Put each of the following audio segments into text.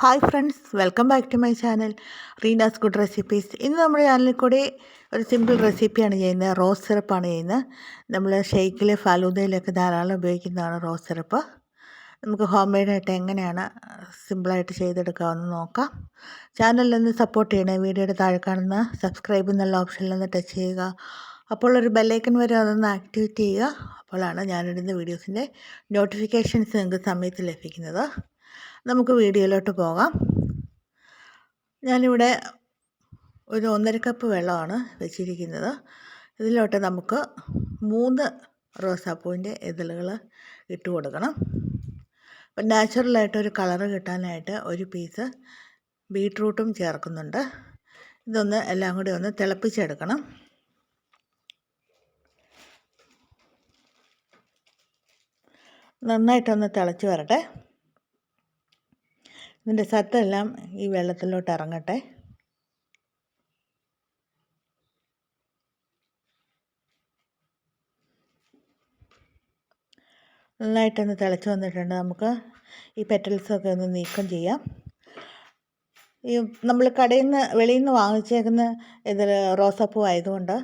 Hi friends welcome back to my channel Reena's good recipes ഇന്ന് നമ്മുടെ ചാനലിൽ കൂടി ഒരു സിമ്പിൾ റെസിപ്പിയാണ് ചെയ്യുന്നത്. റോസ് സിറപ്പാണ് ചെയ്യുന്നത്. നമ്മൾ ഷെയ്ക്കിൽ ഫലൂദയിലൊക്കെ ധാരാളം ഉപയോഗിക്കുന്നതാണ് റോസ് സിറപ്പ് നമുക്ക് ഹോം മെയ്ഡായിട്ട് എങ്ങനെയാണ് സിമ്പിളായിട്ട് ചെയ്തെടുക്കാമെന്ന് നോക്കാം. ചാനലിലൊന്ന് സപ്പോർട്ട് ചെയ്യണേ വീഡിയോയുടെ താഴെ കാണുന്ന സബ്സ്ക്രൈബ് എന്നുള്ള ഓപ്ഷനിൽ ഒന്ന് ടച്ച് ചെയ്യുക. അപ്പോൾ ഒരു ബെല്ലൈക്കൺ വരെ അതൊന്ന് ആക്ടിവേറ്റ് ചെയ്യുക. അപ്പോഴാണ് ഞാനിടുന്ന വീഡിയോസിന്റെ നോട്ടിഫിക്കേഷൻസ് നിങ്ങൾക്ക് സമയത്ത് ലഭിക്കുന്നത്. നമുക്ക് വീഡിയോയിലോട്ട് പോകാം. ഞാനിവിടെ ഒരു ഒന്നര കപ്പ് വെള്ളമാണ് വെച്ചിരിക്കുന്നത്. ഇതിലോട്ട് നമുക്ക് മൂന്ന് റോസാപ്പൂവിന്റെ ഇതളുകൾ ഇട്ട് കൊടുക്കണം. അപ്പം നാച്ചുറലായിട്ടൊരു കളറ് കിട്ടാനായിട്ട് ഒരു പീസ് ബീട്രൂട്ടും ചേർക്കുന്നുണ്ട്. ഇതൊന്ന് എല്ലാം കൂടി ഒന്ന് തിളപ്പിച്ചെടുക്കണം. നന്നായിട്ടൊന്ന് തിളച്ച് വരട്ടെ. ഇതിന്റെ സത്തെല്ലാം ഈ വെള്ളത്തിലോട്ട് ഇറങ്ങട്ടെ നന്നായിട്ടൊന്ന് തിളച്ച് വന്നിട്ടുണ്ട് നമുക്ക്. ഈ പെറ്റൽസൊക്കെ ഒന്ന് നീക്കം ചെയ്യാം. ഈ നമ്മൾ കടയിൽ നിന്ന് വെളിയിൽ നിന്ന് വാങ്ങിച്ചേക്കുന്ന ഇതിൽ റോസാപ്പൂ ആയതുകൊണ്ട്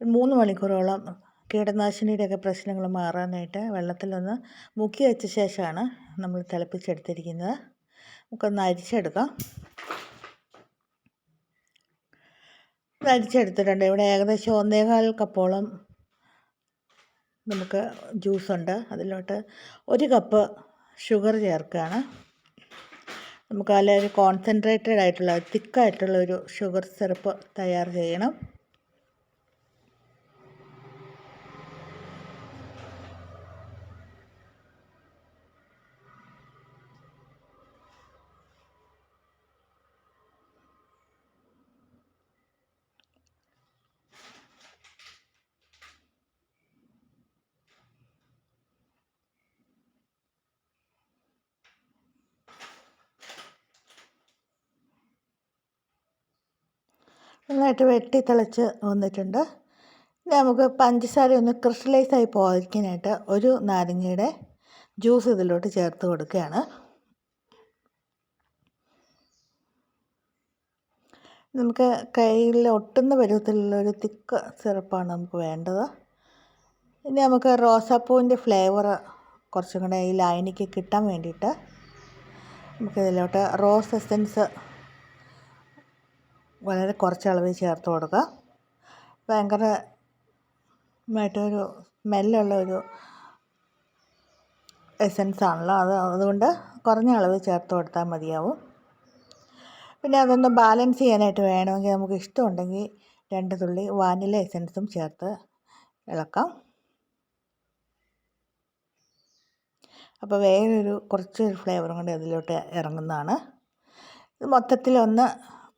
മൂന്ന് മണിക്കൂറോളം കീടനാശിനിയുടെയൊക്കെ പ്രശ്നങ്ങൾ മാറാനായിട്ട് വെള്ളത്തിലൊന്ന് മുക്കി വെച്ച ശേഷമാണ് നമ്മൾ തിളപ്പിച്ചെടുത്തിരിക്കുന്നത്. നമുക്കൊന്ന് അരിച്ചെടുക്കാം. അരിച്ചെടുത്തിട്ടുണ്ട് ഇവിടെ ഏകദേശം ഒന്നേകാൽ കപ്പോളം നമുക്ക് ജ്യൂസുണ്ട്. അതിലോട്ട് ഒരു കപ്പ് ഷുഗർ ചേർക്കുകയാണ്. നമുക്ക് അതിലൊരു കോൺസെൻട്രേറ്റഡ് ആയിട്ടുള്ള തിക്കായിട്ടുള്ള ഒരു ഷുഗർ സിറപ്പ് തയ്യാർ ചെയ്യണം. നന്നായിട്ട് വെട്ടി തിളച്ച് വന്നിട്ടുണ്ട്. ഇനി നമുക്ക് പഞ്ചസാര ഒന്ന് ക്രിസ്റ്റലൈസ് ആയി പോകാതിരിക്കാനായിട്ട് ഒരു നാരങ്ങയുടെ ജ്യൂസ് ഇതിലോട്ട് ചേർത്ത് കൊടുക്കുകയാണ്. നമുക്ക് കയ്യിൽ ഒട്ടുന്ന പരുവത്തിലുള്ള ഒരു തിക്ക് സിറപ്പാണ് നമുക്ക് വേണ്ടത്. ഇനി നമുക്ക് റോസാപ്പൂവിന്റെ ഫ്ലേവർ കുറച്ചും കൂടെ ഈ ലായനിക്ക് കിട്ടാൻ വേണ്ടിയിട്ട് നമുക്കിതിലോട്ട് റോസ് എസൻസ് വളരെ കുറച്ച് അളവിൽ ചേർത്ത് കൊടുക്കുക. ഭയങ്കരമായിട്ടൊരു സ്മെല്ലുള്ള ഒരു എസൻസ് ആണല്ലോ. അത് അതുകൊണ്ട് കുറഞ്ഞ അളവിൽ ചേർത്ത് കൊടുത്താൽ മതിയാവും. പിന്നെ അതൊന്ന് ബാലൻസ് ചെയ്യാനായിട്ട് വേണമെങ്കിൽ നമുക്ക് ഇഷ്ടമുണ്ടെങ്കിൽ രണ്ട് തുള്ളി വാനില എസൻസും ചേർത്ത് ഇളക്കാം. അപ്പോൾ വേറൊരു കുറച്ചൊരു ഫ്ലേവറും കൂടി അതിലോട്ട് ഇറങ്ങുന്നതാണ്. ഇത് മൊത്തത്തിലൊന്ന്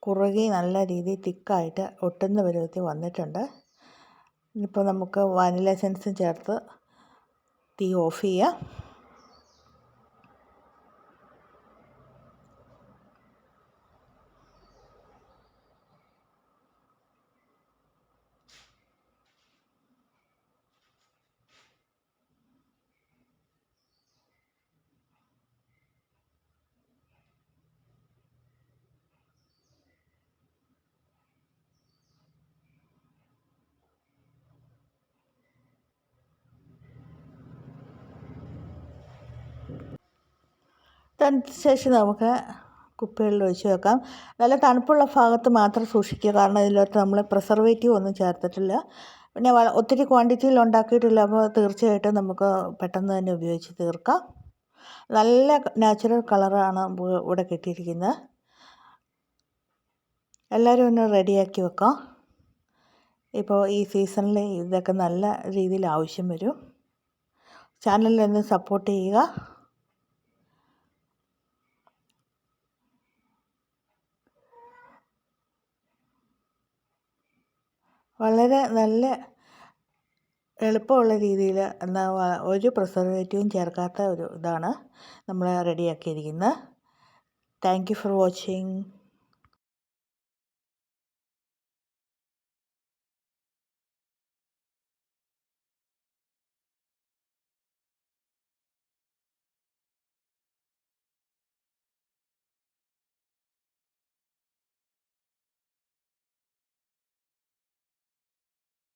കുറുകി നല്ല രീതിയിൽ തിക്കായിട്ട് ഒട്ടുന്ന പരുവത്തിൽ വന്നിട്ടുണ്ട്. ഇനിയിപ്പോൾ നമുക്ക് വാനില എസൻസും ചേർത്ത് തീ ഓഫ് ചെയ്യാം. ശേഷം നമുക്ക് കുപ്പികളിൽ ഒഴിച്ച് വെക്കാം. നല്ല തണുപ്പുള്ള ഭാഗത്ത് മാത്രം സൂക്ഷിക്കുക. കാരണം ഇതിലോട്ട് നമ്മൾ പ്രിസർവേറ്റീവ് ഒന്നും ചേർത്തിട്ടില്ല. പിന്നെ ഒത്തിരി ക്വാണ്ടിറ്റിയിൽ ഉണ്ടാക്കിയിട്ടില്ല. അപ്പോൾ തീർച്ചയായിട്ടും നമുക്ക് പെട്ടെന്ന് തന്നെ ഉപയോഗിച്ച് തീർക്കാം. നല്ല നാച്ചുറൽ കളറാണ് ഇവിടെ കിട്ടിയിരിക്കുന്നത്. എല്ലാവരും ഒന്ന് റെഡിയാക്കി വെക്കാം. ഇപ്പോൾ ഈ സീസണിൽ ഇതൊക്കെ നല്ല രീതിയിൽ ആവശ്യം വരും. ചാനലിൽ ഒന്ന് സപ്പോർട്ട് ചെയ്യുക. വളരെ നല്ല എളുപ്പമുള്ള രീതിയിൽ എന്നാൽ ഒരു പ്രിസർവേറ്റീവും ചേർക്കാത്ത ഒരു ഇതാണ് നമ്മൾ റെഡിയാക്കിയിരിക്കുന്നത് താങ്ക് യു ഫോർ വാച്ചിങ്